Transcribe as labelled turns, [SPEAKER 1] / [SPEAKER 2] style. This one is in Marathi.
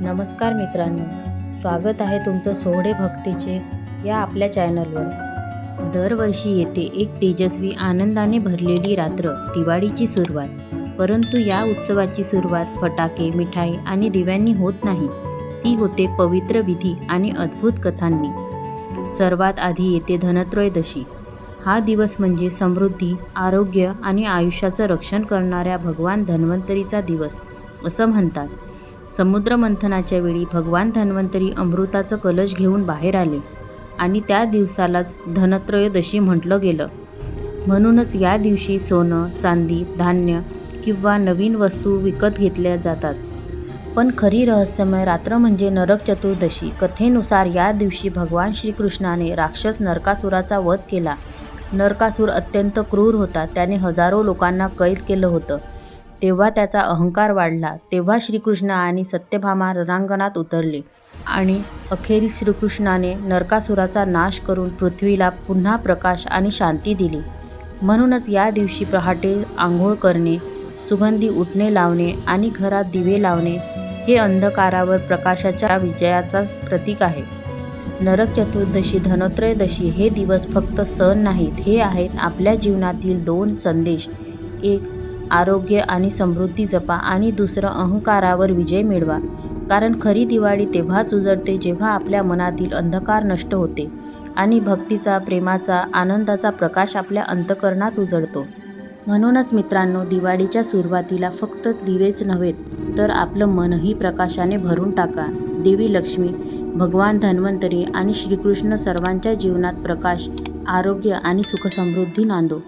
[SPEAKER 1] नमस्कार मित्रांनो स्वागत आहे तुमचं सोहळे भक्तीचे या आपल्या चॅनलवर. दरवर्षी येते एक तेजस्वी आनंदाने भरलेली रात्र दिवाळीची सुरुवात. परंतु या उत्सवाची सुरुवात फटाके मिठाई आणि दिव्यांनी होत नाही. ती होते पवित्र विधी आणि अद्भुत कथांनी. सर्वात आधी येते धनत्रयोदशी. हा दिवस म्हणजे समृद्धी आरोग्य आणि आयुष्याचं रक्षण करणाऱ्या भगवान धन्वंतरीचा दिवस असं म्हणतात. समुद्रमंथनाच्या वेळी भगवान धन्वंतरी अमृताचं कलश घेऊन बाहेर आले आणि त्या दिवसालाच धनत्रयोदशी म्हटलं गेलं. म्हणूनच या दिवशी सोनं चांदी धान्य किंवा नवीन वस्तू विकत घेतल्या जातात. पण खरी रहस्यमय रात्र म्हणजे नरक चतुर्दशी. कथेनुसार या दिवशी भगवान श्रीकृष्णाने राक्षस नरकासुराचा वध केला. नरकासूर अत्यंत क्रूर होता. त्याने हजारो लोकांना कैद केलं होतं. तेव्हा त्याचा अहंकार वाढला. तेव्हा श्रीकृष्ण आणि सत्यभामा रणांगणात उतरले आणि अखेरीस श्रीकृष्णाने नरकासुराचा नाश करून पृथ्वीला पुन्हा प्रकाश आणि शांती दिली. म्हणूनच या दिवशी पहाटे आंघोळ करणे सुगंधी उठणे लावणे आणि घरात दिवे लावणे हे अंधकारावर प्रकाशाच्या विजयाचा प्रतीक आहे. नरक चतुर्दशी धनोत्रयदशी हे दिवस फक्त सण नाहीत. हे आहेत आपल्या जीवनातील दोन संदेश. एक आरोग्य आणि समृद्धी जपा आणि दुसरं अहंकारावर विजय मिळवा. कारण खरी दिवाळी तेव्हाच उजळते जेव्हा आपल्या मनातील अंधकार नष्ट होते आणि भक्तीचा प्रेमाचा आनंदाचा प्रकाश आपल्या अंतकरणात उजळतो म्हणूनच मित्रांनो दिवाळीच्या सुरुवातीला फक्त दिवेच नव्हेत तर आपलं मनही प्रकाशाने भरून टाका. देवी लक्ष्मी भगवान धन्वंतरी आणि श्रीकृष्ण सर्वांच्या जीवनात प्रकाश आरोग्य आणि सुखसमृद्धी नांदो.